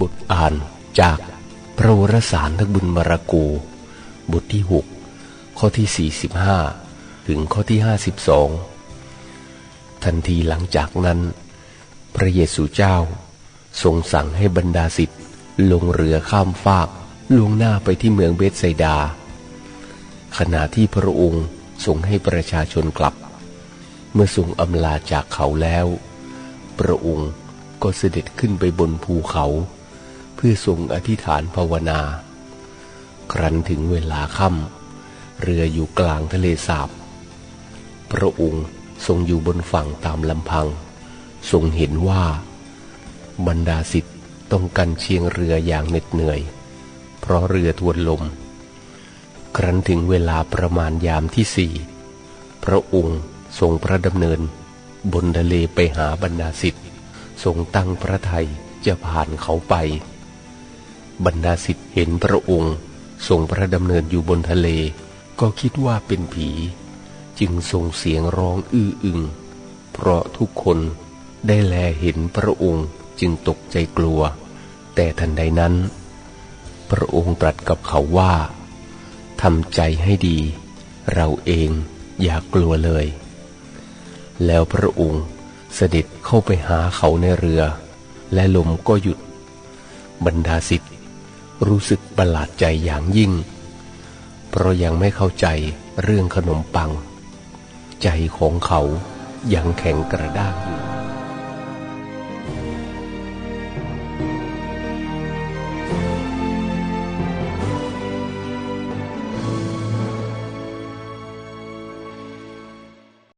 บทอ่านจากพระวรสารทักบุญมรกู บทที่หกข้อที่ 45 ถึงข้อที่ 52 ทันทีหลังจากนั้น พระเยซูเจ้า ทรงสั่งให้บรรดาสิทธิ์ลงเรือข้ามฟากลวงหน้าไปที่เมืองเบธไซดา ขณะที่พระองค์ทรงให้ประชาชนกลับ เมื่อทรงอำลาจากเขาแล้ว พระองค์ก็เสด็จขึ้นไปบนภูเขา พื่อทรงอธิษฐานภาวนา ครั้นถึงเวลาค่ำเรืออยู่กลางทะเลสาบ พระองค์ทรงอยู่บนฝั่งตามลำพัง ทรงเห็นว่า บรรดาสิทธิ์ต้องกันเชียงเรืออย่างเหน็ดเหนื่อย เพราะเรือทวนลม ครั้นถึงเวลาประมาณยามที่สี่พระองค์ทรงพระดำเนิน บนทะเลไปหาบรรดาสิทธิ์ทรงตั้งพระทัยจะผ่านเขาไป บรรดาสิทธิ์เห็นพระองค์ทรงพระดำเนินอยู่บนทะเล ก็คิดว่าเป็นผี จึงส่งเสียงร้องอื้ออึง เพราะทุกคนได้แลเห็นพระองค์จึงตกใจกลัว แต่ทันใดนั้น พระองค์ตรัสกับเขาว่าทำใจให้ดี เราเองอย่ากลัวเลย แล้วพระองค์เสด็จเข้าไปหาเขาในเรือ และลมก็หยุด บรรดาสิทธิ์ รู้สึกประหลาดใจอย่างยิ่ง เพราะยังไม่เข้าใจเรื่องขนมปัง ใจของเขายังแข็งกระด้างอยู่